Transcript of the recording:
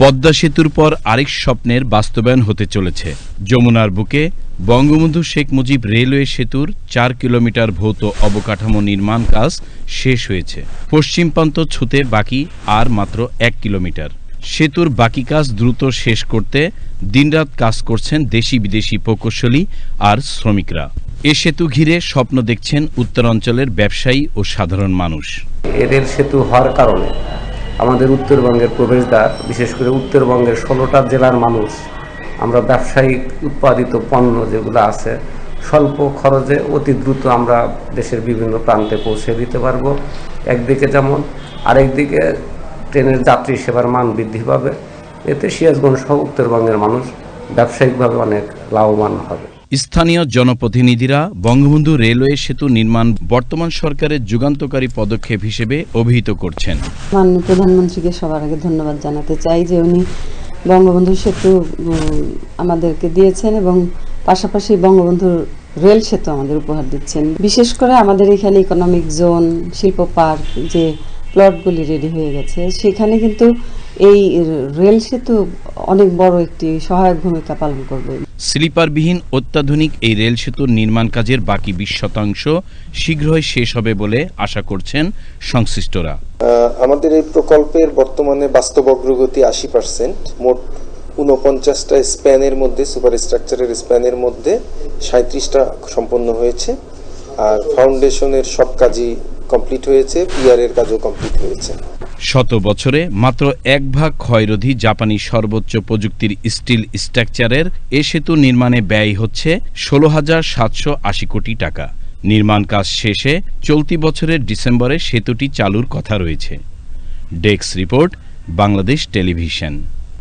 পদ্মা সেতুর পর আরেক স্বপ্নের বাস্তবায়ন হতে চলেছে। যমুনার বুকে বঙ্গবন্ধু শেখ মুজিব রেলওয়ে সেতুর চার কিলোমিটার ভৌত অবকাঠামো নির্মাণ কাজ শেষ হয়েছে। পশ্চিম প্রান্ত ছুতে বাকি আর মাত্র এক কিলোমিটার। সেতুর বাকি কাজ দ্রুত শেষ করতে দিনরাত কাজ করছেন দেশি বিদেশি প্রকৌশলী আর শ্রমিকরা। এ সেতু ঘিরে স্বপ্ন দেখছেন উত্তরাঞ্চলের ব্যবসায়ী ও সাধারণ মানুষ। এ রেল সেতু হওয়ার কারণে আমাদের উত্তরবঙ্গের প্রবেশদ্বার, বিশেষ করে উত্তরবঙ্গের ষোলোটা জেলার মানুষ, আমরা ব্যবসায়িক উৎপাদিত পণ্য যেগুলো আছে, স্বল্প খরচে অতি দ্রুত আমরা দেশের বিভিন্ন প্রান্তে পৌঁছে দিতে পারব। একদিকে যেমন, আরেকদিকে ট্রেনের যাত্রী সেবার মান বৃদ্ধি পাবে। এতে সিরাজগঞ্জ সহ উত্তরবঙ্গের মানুষ ব্যবসায়িকভাবে অনেক লাভবান হবে। স্থানীয় জনপ্রতিনিধিরা বঙ্গবন্ধু রেলওয়ে সেতু নির্মাণ বর্তমান সরকারের যুগান্তকারী পদক্ষেপ হিসেবে অভিহিত করছেন। মাননীয় প্রধানমন্ত্রীকে সবার আগে ধন্যবাদ জানাতে চাই যে উনি বঙ্গবন্ধু সেতু আমাদেরকে দিয়েছেন এবং পাশাপাশি বঙ্গবন্ধুর রেল সেতু আমাদের উপহার দিচ্ছেন। বিশেষ করে আমাদের এখানে ইকোনমিক জোন শিল্প পার্ক যে প্লটগুলি রেডি হয়ে গেছে। সেখানে কিন্তু এই রেল সেতু অনেক বড় একটি সহায়ক ভূমিকা পালন করবে। স্লিপারবিহীন অত্যাধুনিক এই রেল সেতুর নির্মাণ কাজের বাকি বিশ শতাংশ শীঘ্রই শেষ হবে বলে আশা করছেন সংশ্লিষ্টরা। আমাদের এই প্রকল্পের বর্তমানে বাস্তব অগ্রগতি আশি পার্সেন্ট মোট উনপঞ্চাশটা স্প্যানের মধ্যে সুপার স্ট্রাকচারের স্প্যানের মধ্যে সাঁত্রিশটা সম্পন্ন হয়েছে। আর ফাউন্ডেশনের সব কাজই কমপ্লিট হয়েছে পিআর এর কাজও কমপ্লিট হয়েছে। শত বছরে মাত্র এক ভাগ ক্ষয়রোধী জাপানি সর্বোচ্চ প্রযুক্তির স্টিল স্ট্রাকচারের এ সেতু নির্মাণে ব্যয় হচ্ছে ষোলো হাজার সাতশো আশি কোটি টাকা। নির্মাণ কাজ শেষে চলতি বছরের ডিসেম্বরে সেতুটি চালুর কথা রয়েছে। Desk report, Bangladesh television.